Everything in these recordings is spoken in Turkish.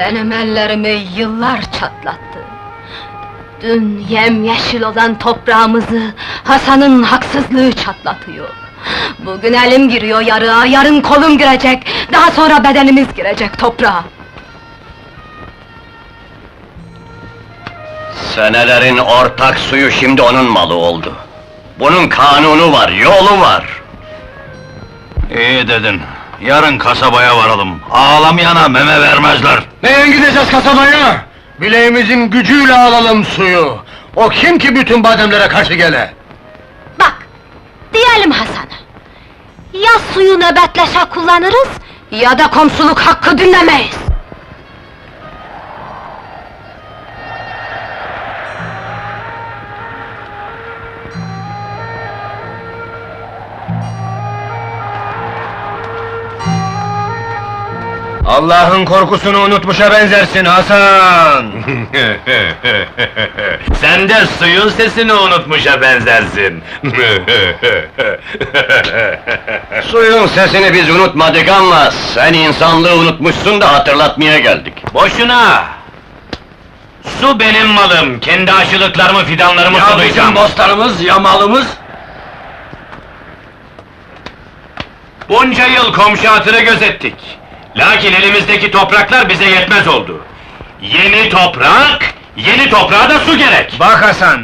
Benim ellerimi yıllar çatlattı. Dün yemyeşil olan toprağımızı Hasan'ın haksızlığı çatlatıyor. Bugün elim giriyor yarığa, yarın kolum girecek, daha sonra bedenimiz girecek toprağa. Senelerin ortak suyu şimdi onun malı oldu. Bunun kanunu var, yolu var. İyi dedin. Yarın kasabaya varalım. Ağlamayana meme vermezler. Neye gideceğiz kasabaya? Bileğimizin gücüyle alalım suyu. O kim ki bütün bademlere karşı gele? Bak, diyelim Hasan'a. Ya suyu nöbetleşe kullanırız, ya da komşuluk hakkı dinlemeyiz. Allah'ın korkusunu unutmuşa benzersin Hasan! Sen de suyun sesini unutmuşa benzersin. Suyun sesini biz unutmadık ama sen insanlığı unutmuşsun da hatırlatmaya geldik. Boşuna! Su benim malım, kendi aşılıklarımı, fidanlarımı Ya bizim sulayacağım. bostanımız, ya malımız? Bunca yıl komşu hatırı gözettik. Lakin elimizdeki topraklar bize yetmez oldu. Yeni toprak, yeni toprağa da su gerek. Bak Hasan,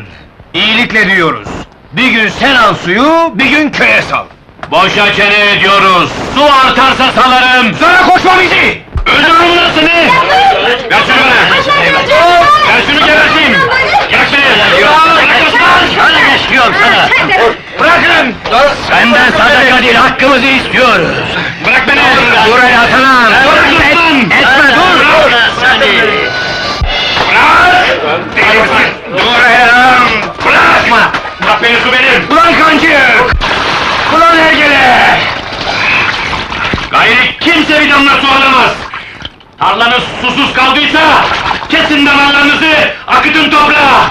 iyilikle diyoruz. Bir gün sen al suyu, bir gün köye sal. Boşa çene ediyoruz, su artarsa salarım. Sana koşma bizi! Öldürürüm seni! Ver şunu bana! Ver şunu geberteyim! Yak beni! Hadi geçiyorum sana! Bırakın! Senden sadaka değil, hakkımızı istiyoruz! Bırak beni! Dur el! Bırak lütfen! Etme dur! Seni! Bırak! Dur el! Bırakma! Bırak beni su benim! Ulan kancı! Ulan hergele! Gayri kimse bir damla su alamaz! Tarlanız susuz kaldıysa, kesin damarlarınızı, akıtın toprağa!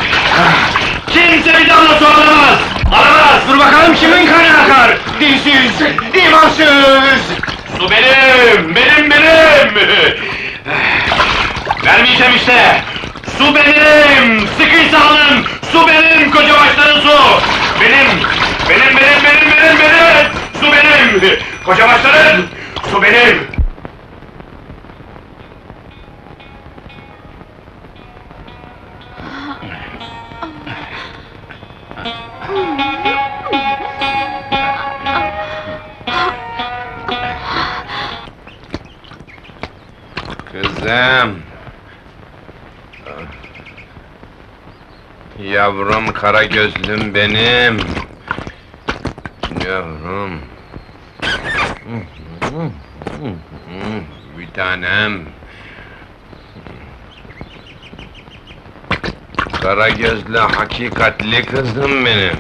Kimse bir damla su alamaz! Alamaz! Dur bakalım kimin kanı akar? Dinsiz, imansız! Su benim, benim, benim! Vermeyeceğim işte! Su benim! Sıkıysa alın! Su benim, koca başların su! Benim! Benim, benim, benim, benim, benim! Su benim! Koca başların! Su benim! Kızım. Yavrum kara gözlüm benim. Yavrum. Bir tanem. Kara gözlü hakikatli kızım benim.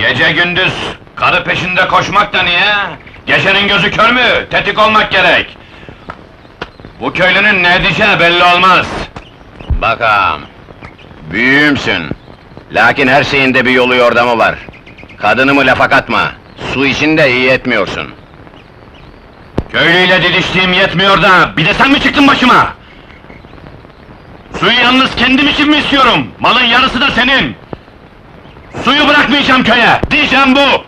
Gece gündüz karı peşinde koşmak da niye? Gecenin gözü kör mü? Tetik olmak gerek. Bu köylünün ne edeceği belli olmaz. Bakalım. Büyüğümsün. Lakin her şeyin de bir yolu yordamı var. Kadınımı lafa katma. Su için de iyi etmiyorsun. Köylüyle didiştiğim yetmiyor da bir de sen mi çıktın başıma? Suyu yalnız kendim için mi istiyorum? Malın yarısı da senin. Suyu bırakmayacağım köye. Diyeceğim bu.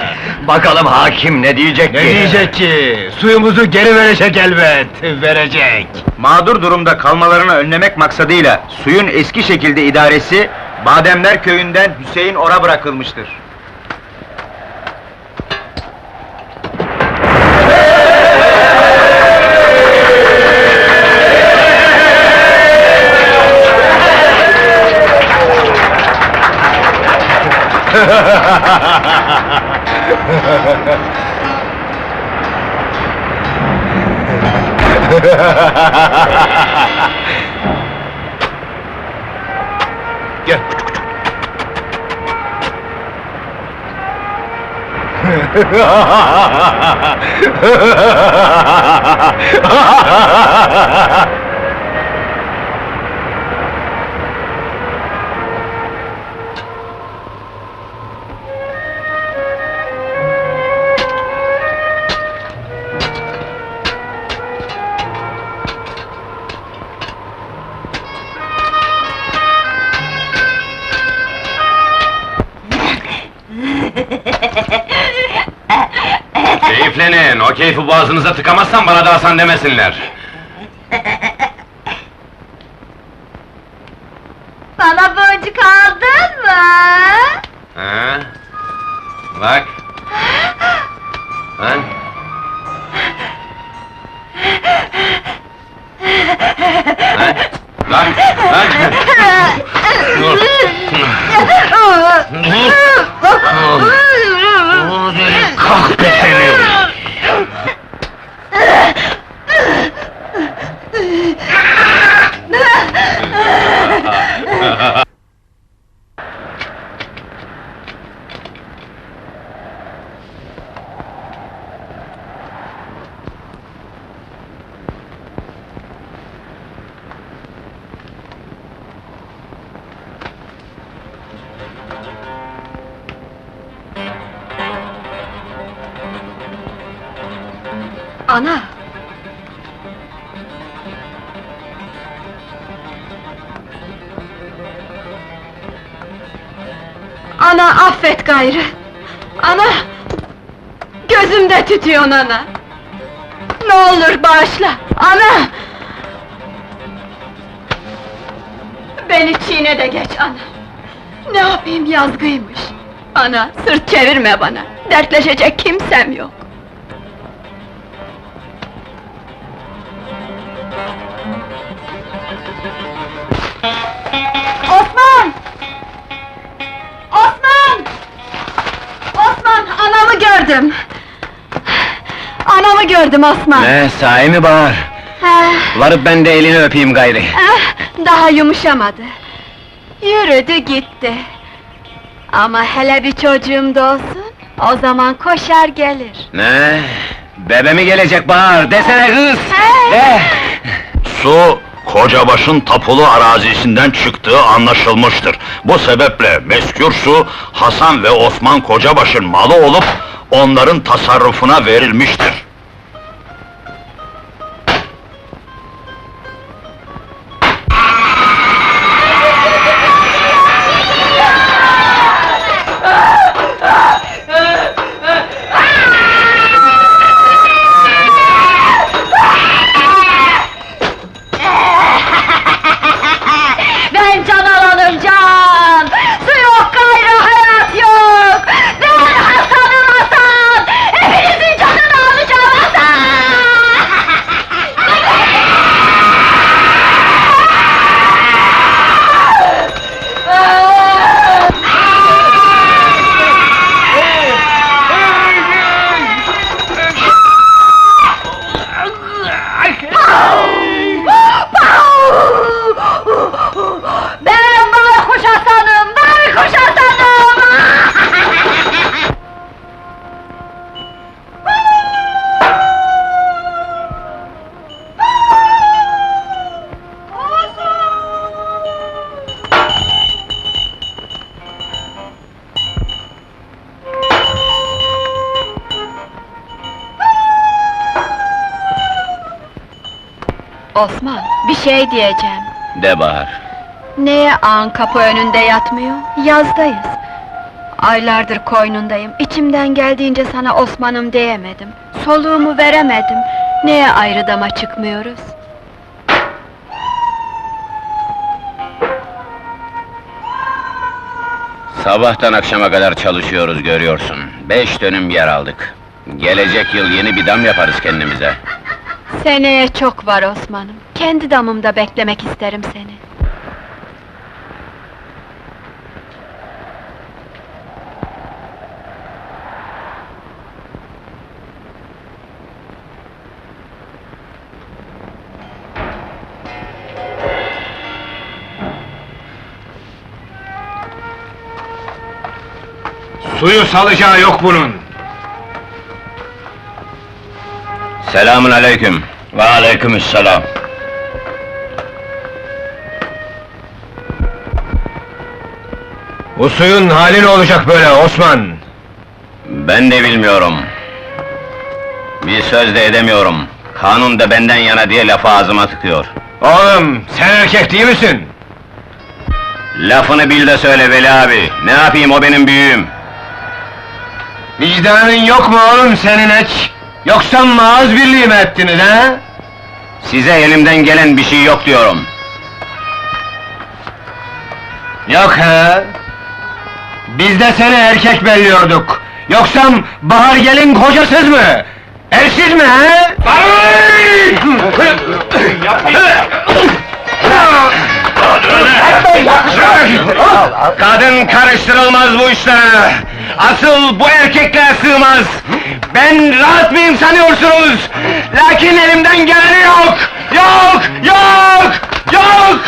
Bakalım hakim ne diyecek Ne ki? diyecek ki? Suyumuzu geri verecek elbet, verecek! Mağdur durumda kalmalarını önlemek maksadıyla suyun eski şekilde idaresi Bademler köyünden Hüseyin Or'a bırakılmıştır. Gel. Ha Keyiflenin, o keyfi boğazınıza tıkamazsan bana da Hasan demesinler. Ana! Ana affet gayrı! Ana! Gözümde tütüyorsun ana! Ne olur bağışla! Ana! Beni çiğne de geç ana! Ne yapayım yazgıymış! Ana, sırt çevirme bana! Dertleşecek kimsem yok! Gördüm! Anamı gördüm Osman! Ne, sahi mi Bahar? Ah, Varıp ben de elini öpeyim gayri. ah, daha yumuşamadı. Yürüdü gitti. Ama hele bir çocuğum da olsun, o zaman koşar gelir. Ne? Bebe mi gelecek Bahar? Desene kız! Hey! De! Su, Kocabaş'ın tapulu arazisinden çıktığı anlaşılmıştır. Bu sebeple meskür su, Hasan ve Osman Kocabaş'ın malı olup, onların tasarrufuna verilmiştir. Osman, bir şey diyeceğim. De Bahar. Neye ağın kapı önünde yatmıyor? Yazdayız. Aylardır koynundayım. İçimden geldiğince sana Osman'ım diyemedim. Soluğumu veremedim. Neye ayrı dama çıkmıyoruz? Sabahtan akşama kadar çalışıyoruz görüyorsun. Beş dönüm yer aldık. Gelecek yıl yeni bir dam yaparız kendimize. Seneye çok var Osman'ım. Kendi damımda beklemek isterim seni. Suyu salacağı yok bunun! Selamun aleyküm. Ve aleykümselam. Bu suyun hali ne olacak böyle Osman? Ben de bilmiyorum. Bir söz de edemiyorum. Kanun da benden yana diye lafı ağzıma tıkıyor. Oğlum, sen erkek değil misin? Lafını bil de söyle Veli abi. Ne yapayım o benim büyüğüm. Vicdanın yok mu oğlum senin hiç? Yoksa mağaz birliği mi ettiniz ha? Size elimden gelen bir şey yok diyorum. Yok ha? Biz de seni erkek belliyorduk. Yoksa Bahar gelin kocasız mı? Ersiz mi ha? Kadın karıştırılmaz bu işlere. Asıl bu erkekler sığmaz. Ben rahat mıyım sanıyorsunuz? Lakin elimden geleni yok. Yok, yok, yok.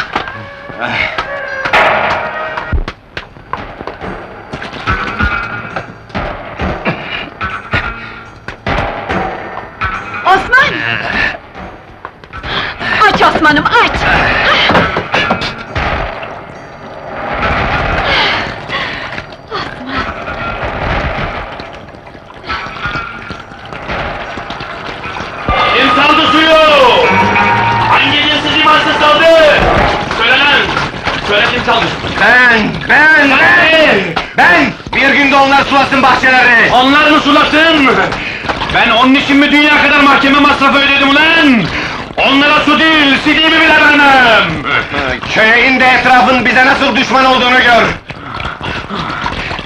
Onlar sulasın bahçeleri! Onlar mı sulasın? Ben onun için mi dünya kadar mahkeme masrafı ödedim ulan? Onlara su değil, sidiğimi bile vermem! Köye in de etrafın bize nasıl düşman olduğunu gör!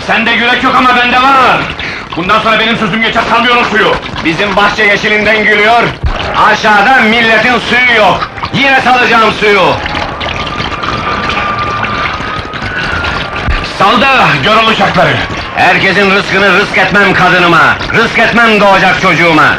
Sende yürek yok ama bende var! Bundan sonra benim sözüm geçer salmıyorum suyu! Bizim bahçe yeşilinden gülüyor, aşağıda milletin suyu yok! Yine salacağım suyu! Sal da gör olacakları! Herkesin rızkını rızk etmem kadınıma, rızk etmem doğacak çocuğuma!